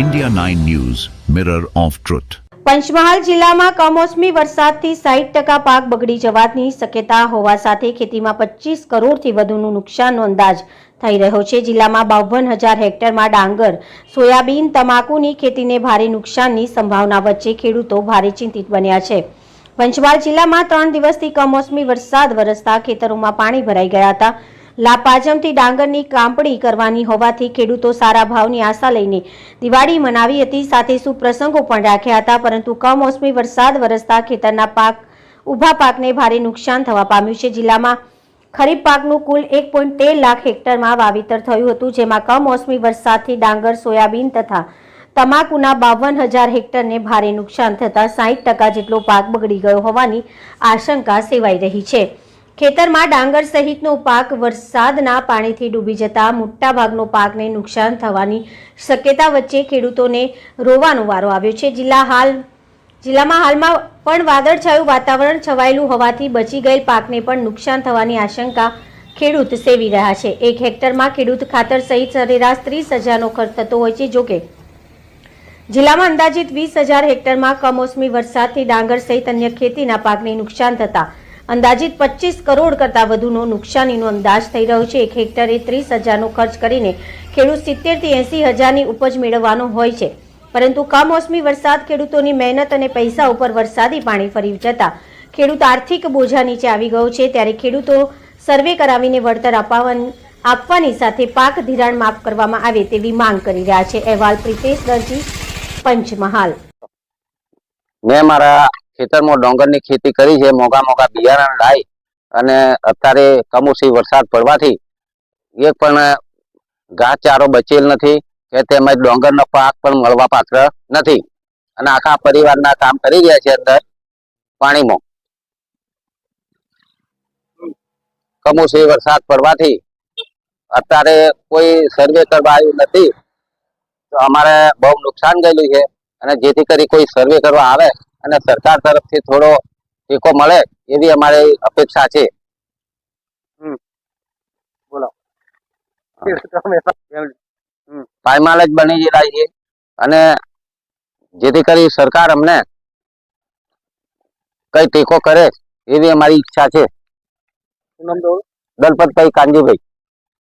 India 9 News, Mirror of Truth. Panchmahal જિલ્લામાં કમોસમી વરસાદથી સાહીઠ ટકા પાક બગડી જવાની શક્યતા હોવા સાથે ખેતીમાં પચીસ કરોડથી વધુનું નુકસાનનો અંદાજ થઈ રહ્યો છે. જિલ્લામાં બાવન હજાર હેક્ટરમાં ડાંગર સોયાબીન તમાકુની ખેતીને ભારે નુકસાનની સંભાવના વચ્ચે ખેડૂતો ભારે ચિંતિત બન્યા છે. પંચમહાલ જિલ્લામાં ત્રણ દિવસથી કમોસમી વરસાદ વરસતા ખેતરોમાં પાણી ભરાઈ ગયા હતા. લાપાજમથી ડાંગરની કાંપણી કરવાની હોવાથી ખેડૂતો સારા ભાવની આશા લઈને દિવાળી મનાવી હતી. સાથે સુપ્રસંગો પણ રાખ્યા હતા, પરંતુ કમોસમી વરસાદ વરસતા ખેતરના પાક, ઊભા પાકને ભારે નુકસાન થવા પામ્યું છે. જિલ્લામાં ખરીફ પાકનું કુલ એક લાખ હેક્ટરમાં વાવેતર થયું હતું, જેમાં કમોસમી વરસાદથી ડાંગર, સોયાબીન તથા તમાકુના બાવન હજાર હેક્ટરને ભારે નુકસાન થતાં સાહીઠ ટકા જેટલો પાક બગડી ગયો હોવાની આશંકા સેવાઈ રહી છે. ખેતરમાં ડાંગર સહિતનો પાક વરસાદના પાણીથી ડૂબી જતા મોટાભાગનો પાકને નુકસાન થવાની શક્યતા વચ્ચે ખેડૂતોને રોવાનો વારો આવ્યો છે. જિલ્લા હાલ, જિલ્લામાં હાલમાં પણ વાદળછાયું વાતાવરણ છવાયેલું હોવાથી બચી ગયેલ પાકને પણ નુકસાન થવાની આશંકા ખેડૂત સેવી રહ્યા છે. એક હેક્ટરમાં ખેડૂત ખાતર સહિત સરેરાશ ત્રીસ હજારનો ખર્ચ થતો હોય છે. જોકે જિલ્લામાં અંદાજિત વીસ હજાર હેક્ટરમાં કમોસમી વરસાદથી ડાંગર સહિત અન્ય ખેતીના પાકને નુકસાન થતા અંદાજિત પચીસ કરોડ કરતાં વધુનો નુકસાનીનો અંદાજ થઈ રહ્યો છે. એક હેક્ટરે ત્રીસ હજારનો ખર્ચ કરીને ખેડૂત સિત્તેરથી એંસી હજારની ઉપજ મેળવવાનો હોય છે. પરંતુ કમોસમી વરસાદ, ખેડૂતોની મહેનત અને પૈસા ઉપર વરસાદી પાણી ફરી જતા ખેડૂત આર્થિક બોજા નીચે આવી ગયો છે. ત્યારે ખેડૂતો સર્વે કરાવીને વળતર આપવાની સાથે પાક ધિરાણ માફ કરવામાં આવે તેવી માંગ કરી રહ્યા છે. અહેવાલ પ્રિતેશ દરજી, પંચમહાલ. મેં મારા ખેતરમાં ડોંગરની ખેતી કરી છે મોગા મોગા બિયારણ લાવી અને અત્યારે કમોસમી વરસાદ પડવાથી એક પણ ઘાસચારો બચેલ નથી કે તેમજ ડોંગરનો પાક પણ મળવા પાત્ર નથી. અને આખા પરિવારના કામ કરી રહ્યા છે અંદર પાણીમાં. કમોસમી વરસાદ પડવાથી અત્યારે કોઈ સર્વે કરવા આવ્યું નથી, તો અમારે બહુ નુકસાન ગયેલું છે. અને જેથી કરી કોઈ સર્વે કરવા આવે અને સરકાર તરફથી થોડો ટેકો મળે એવી અમારી અપેક્ષા છે. પાયમાલ જ બની ગયેલા છે. અને જેથી કરી સરકાર અમને કઈ ટેકો કરે એવી અમારી ઈચ્છા છે. દલપતભાઈ કાનજીભાઈ.